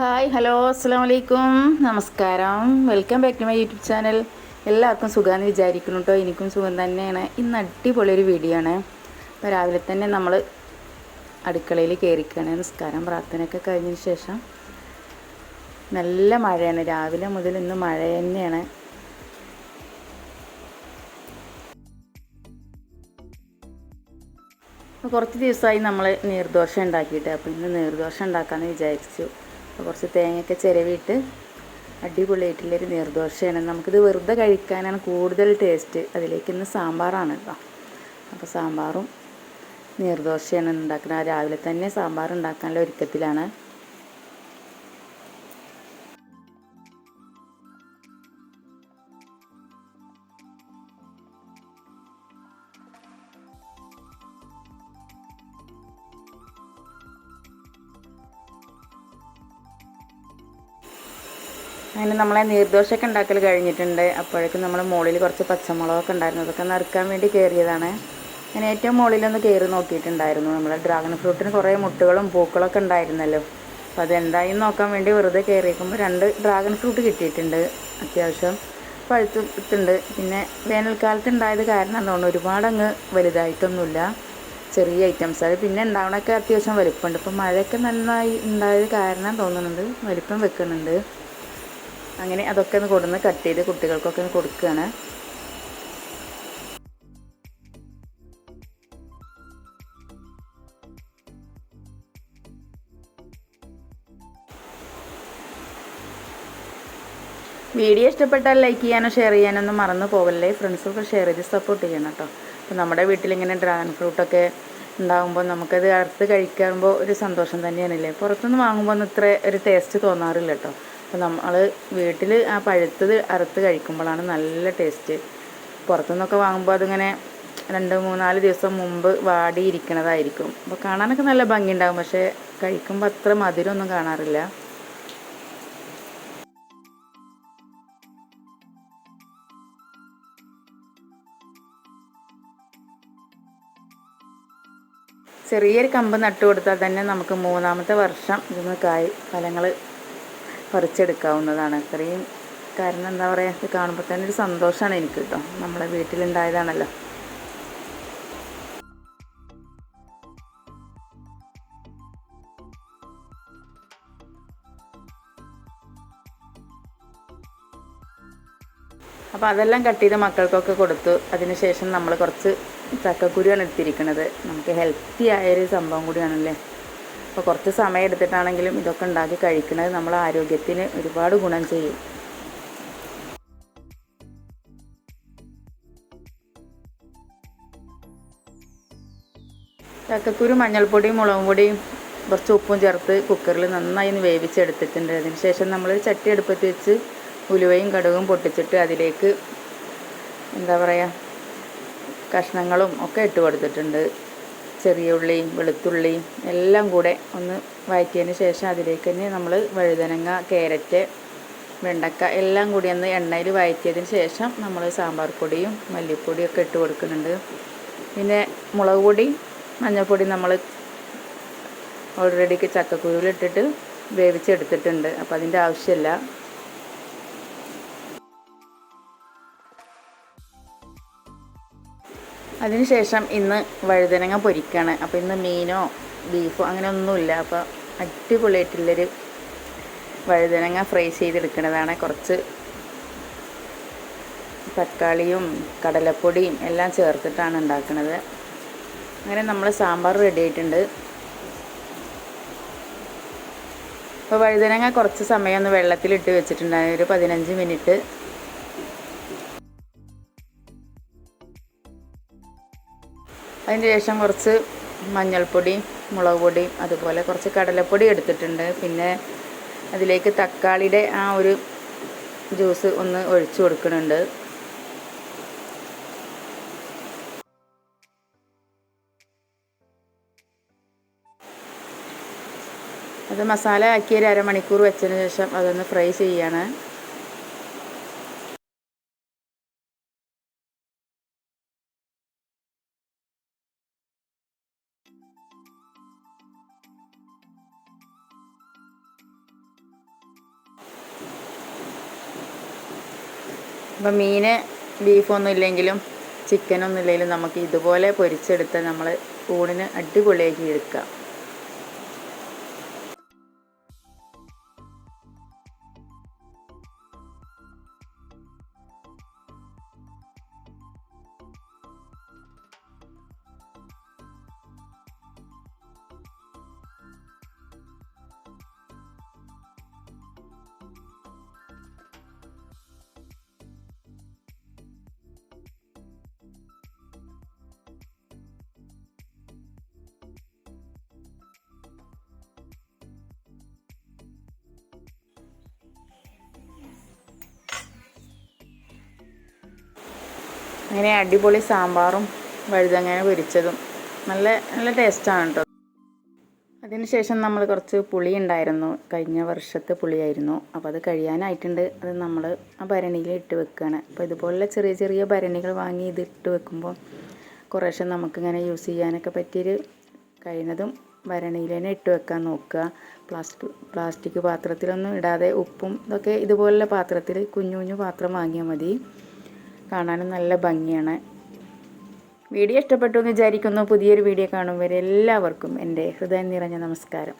Hi hello അസ്സാം വലൈക്കും നമസ്കാരം. Welcome back to my YouTube channel. എല്ലാവർക്കും സുഖമെന്ന് വിചാരിക്കുന്നു കേട്ടോ എനിക്കും സുഖം തന്നെയാണ്. ഇന്ന് അടിപൊളി ഒരു വീഡിയോ ആണ്. അപ്പോൾ രാവിലെ തന്നെ നമ്മൾ അടുക്കളയിൽ കയറിക്കുകയാണ് നിസ്കാരം പ്രാർത്ഥനയൊക്കെ കഴിഞ്ഞതിന് ശേഷം നല്ല മഴയാണ്. രാവിലെ മുതൽ ഇന്ന് മഴ തന്നെയാണ്. കുറച്ച് ദിവസമായി നമ്മൾ നീർദോശ ഉണ്ടാക്കിയിട്ട്. അപ്പോൾ ഇന്ന് നീർദോശ ഉണ്ടാക്കാമെന്ന് വിചാരിച്ചു. അപ്പോൾ കുറച്ച് തേങ്ങയൊക്കെ ചിരവിയിട്ട് അടിപൊളിയായിട്ടുള്ളൊരു നീർദോശയാണ്. നമുക്കിത് വെറുതെ കഴിക്കാനാണ് കൂടുതൽ ടേസ്റ്റ് അതിലേക്ക് ഇന്ന് സാമ്പാറാണ് കേട്ടോ. അപ്പോൾ സാമ്പാറും നീർദോശയാണ് ഉണ്ടാക്കുന്നത്. രാവിലെ തന്നെ സാമ്പാർ ഉണ്ടാക്കാനുള്ള ഒരുക്കത്തിലാണ്. അങ്ങനെ നമ്മളെ നീർദോശയൊക്കെ ഉണ്ടാക്കൽ കഴിഞ്ഞിട്ടുണ്ട്. അപ്പോഴേക്കും നമ്മൾ മുകളിൽ കുറച്ച് പച്ചമുളകൊക്കെ ഉണ്ടായിരുന്നു. അതൊക്കെ നറുക്കാൻ വേണ്ടി കയറിയതാണ്. ഞാൻ ഏറ്റവും മുകളിലൊന്ന് കയറി നോക്കിയിട്ടുണ്ടായിരുന്നു. നമ്മളെ ഡ്രാഗൺ ഫ്രൂട്ടിന് കുറേ മുട്ടുകളും പൂക്കളൊക്കെ ഉണ്ടായിരുന്നല്ലോ. അപ്പോൾ അതെന്തായി നോക്കാൻ വേണ്ടി വെറുതെ കയറിയേക്കുമ്പോൾ രണ്ട് ഡ്രാഗൺ ഫ്രൂട്ട് കിട്ടിയിട്ടുണ്ട്. അത്യാവശ്യം പഴുത്തിട്ടുണ്ട്. പിന്നെ വേനൽക്കാലത്ത് ഉണ്ടായത് കാരണം അതുകൊണ്ട് ഒരുപാടങ്ങ് വലുതായിട്ടൊന്നുമില്ല. ചെറിയ ഐറ്റംസ് അത് പിന്നെ ഉണ്ടാവണമൊക്കെ അത്യാവശ്യം വലിപ്പമുണ്ട്. ഇപ്പോൾ മഴയൊക്കെ നന്നായി ഉണ്ടായത് കാരണം തോന്നുന്നുണ്ട്. വലിപ്പം വെക്കുന്നുണ്ട്. അങ്ങനെ അതൊക്കെ ഒന്ന് കൊടുന്ന് കട്ട് ചെയ്ത് കുട്ടികൾക്കൊക്കെ ഒന്ന് കൊടുക്കുകയാണ്. വീഡിയോ ഇഷ്ടപ്പെട്ടാൽ ലൈക്ക് ചെയ്യാനോ ഷെയർ ചെയ്യാനൊന്നും മറന്നു പോകല്ലേ ഫ്രണ്ട്സൊക്കെ ഷെയർ ചെയ്ത് സപ്പോർട്ട് ചെയ്യണം കേട്ടോ. അപ്പോൾ നമ്മുടെ വീട്ടിലിങ്ങനെ ഡ്രാഗൺ ഫ്രൂട്ടൊക്കെ ഉണ്ടാകുമ്പോൾ നമുക്കത് അറുത്ത് കഴിക്കുമ്പോൾ ഒരു സന്തോഷം തന്നെയാണല്ലേ. പുറത്തുനിന്ന് വാങ്ങുമ്പോൾ ഒന്നും ഇത്ര ഒരു ടേസ്റ്റ് തോന്നാറില്ല കേട്ടോ. അപ്പോൾ നമ്മൾ വീട്ടിൽ ആ പഴുത്തത് അറുത്ത് കഴിക്കുമ്പോഴാണ് നല്ല ടേസ്റ്റ്. പുറത്തുനിന്നൊക്കെ വാങ്ങുമ്പോൾ അതിങ്ങനെ രണ്ട് മൂന്നാൽ ദിവസം മുമ്പ് വാടിയിരിക്കണതായിരിക്കും. അപ്പോൾ കാണാനൊക്കെ നല്ല ഭംഗിയുണ്ടാകും പക്ഷേ കഴിക്കുമ്പോൾ അത്ര മധുരമൊന്നും കാണാറില്ല. ചെറിയൊരു കമ്പ് നട്ടു കൊടുത്താൽ തന്നെ നമുക്ക് മൂന്നാമത്തെ വർഷം ഇതിന് കായ് ഫലങ്ങൾ പറിച്ചെടുക്കാവുന്നതാണ്. അത്രയും കാരണം എന്താ പറയുക ഇത് കാണുമ്പോൾ തന്നെ ഒരു സന്തോഷമാണ് എനിക്ക് കേട്ടോ നമ്മളെ വീട്ടിലുണ്ടായതാണല്ലോ. അപ്പോൾ അതെല്ലാം കട്ട് ചെയ്ത് മക്കൾക്കൊക്കെ കൊടുത്തു. അതിനുശേഷം നമ്മൾ കുറച്ച് ചക്കക്കുരുവാണ് എടുത്തിരിക്കുന്നത് നമുക്ക് ഹെൽത്തി ആയൊരു സംഭവം കൂടിയാണല്ലേ? അപ്പോൾ കുറച്ച് സമയം എടുത്തിട്ടാണെങ്കിലും ഇതൊക്കെ ഉണ്ടാക്കി കഴിക്കുന്നത് നമ്മളെ ആരോഗ്യത്തിന് ഒരുപാട് ഗുണം ചെയ്യും. ചക്കക്കുരു മഞ്ഞൾപ്പൊടിയും മുളകും പൊടിയും കുറച്ച് ഉപ്പും ചേർത്ത് കുക്കറിൽ നന്നായി ഒന്ന് വേവിച്ചെടുത്തിട്ടുണ്ട്. അതിന് ശേഷം നമ്മൾ ചട്ടി അടുപ്പത്ത് വെച്ച് ഉലുവയും കടുകും പൊട്ടിച്ചിട്ട് അതിലേക്ക് എന്താ പറയുക കഷ്ണങ്ങളും ഒക്കെ ഇട്ട് കൊടുത്തിട്ടുണ്ട്. ചെറിയ ഉള്ളിയും വെളുത്തുള്ളിയും എല്ലാം കൂടെ ഒന്ന് വഴറ്റിയതിന് ശേഷം അതിലേക്ക് തന്നെ നമ്മൾ വഴുതനങ്ങ ക്യാരറ്റ് വെണ്ടക്ക എല്ലാം കൂടി ഒന്ന് എണ്ണയിൽ വഴറ്റിയതിന് ശേഷം നമ്മൾ സാമ്പാർ പൊടിയും മല്ലിപ്പൊടിയും ഒക്കെ ഇട്ട് കൊടുക്കുന്നുണ്ട്. പിന്നെ മുളക് പൊടി മഞ്ഞൾപ്പൊടി നമ്മൾ ഓൾറെഡിക്ക് ചക്കക്കുരുവിലിട്ടിട്ട് വേവിച്ചെടുത്തിട്ടുണ്ട്. അപ്പോൾ അതിന്റെ ആവശ്യമില്ല. അതിനുശേഷം ഇന്ന് വഴുതനങ്ങ പൊരിക്കുകയാണ് അപ്പോൾ ഇന്ന് മീനോ ബീഫോ അങ്ങനെ ഒന്നുമില്ല. അപ്പോൾ അടിപൊളിയായിട്ടുള്ളൊരു വഴുതനങ്ങ ഫ്രൈ ചെയ്തെടുക്കുന്നതാണ് കുറച്ച് തക്കാളിയും കടലപ്പൊടിയും എല്ലാം ചേർത്തിട്ടാണ് ഉണ്ടാക്കുന്നത് അങ്ങനെ നമ്മൾ സാമ്പാർ റെഡി ആയിട്ടുണ്ട്. അപ്പോൾ വഴുതനങ്ങ കുറച്ച് സമയം ഒന്ന് വെള്ളത്തിലിട്ട് വെച്ചിട്ടുണ്ടായിരുന്നു. ഒരു പതിനഞ്ച് മിനിറ്റ് അതിന് ശേഷം കുറച്ച് മഞ്ഞൾപ്പൊടി മുളക് പൊടി അതുപോലെ കുറച്ച് കടലപ്പൊടി എടുത്തിട്ടുണ്ട്. പിന്നെ അതിലേക്ക് തക്കാളിയുടെ ആ ഒരു ജ്യൂസ് ഒന്ന് ഒഴിച്ചു കൊടുക്കുന്നുണ്ട്. അത് മസാല ആക്കി ഒരു അരമണിക്കൂർ വെച്ചതിന് ശേഷം അതൊന്ന് ഫ്രൈ ചെയ്യാണ്. അപ്പം മീൻ ബീഫൊന്നും ഇല്ലെങ്കിലും ചിക്കനൊന്നും ഇല്ലെങ്കിലും നമുക്ക് ഇതുപോലെ പൊരിച്ചെടുത്ത് നമ്മൾ ഊണിന് അടിപൊളിയാക്കി എടുക്കാം. അങ്ങനെ അടിപൊളി സാമ്പാറും വഴുതങ്ങനെ പൊരിച്ചതും. നല്ല നല്ല ടേസ്റ്റാണ് കേട്ടോ അതിനുശേഷം നമ്മൾ കുറച്ച് പുളി ഉണ്ടായിരുന്നു. കഴിഞ്ഞ വർഷത്തെ പുളിയായിരുന്നു. അപ്പോൾ അത് കഴിയാനായിട്ടുണ്ട്. അത് നമ്മൾ ആ ഭരണിയിൽ ഇട്ട് വെക്കുകയാണ് അപ്പോൾ ഇതുപോലുള്ള ചെറിയ ചെറിയ ഭരണികൾ വാങ്ങി ഇത് ഇട്ട് വെക്കുമ്പോൾ കുറേശ്ശെ നമുക്കിങ്ങനെ യൂസ് ചെയ്യാനൊക്കെ പറ്റിയൊരു കഴിയുന്നതും ഭരണിയിൽ തന്നെ ഇട്ട് വെക്കാൻ നോക്കുക. പ്ലാസ്റ്റിക് പ്ലാസ്റ്റിക് പാത്രത്തിലൊന്നും ഇടാതെ ഉപ്പും ഇതൊക്കെ ഇതുപോലുള്ള പാത്രത്തിൽ കുഞ്ഞു കുഞ്ഞു പാത്രം വാങ്ങിയാൽ മതി. കാണാനും നല്ല ഭംഗിയാണ്. വീഡിയോ ഇഷ്ടപ്പെട്ടു എന്ന് വിചാരിക്കുന്നു. പുതിയൊരു വീഡിയോ കാണും വരെ എല്ലാവർക്കും എന്റെ ഹൃദയം നിറഞ്ഞ നമസ്കാരം.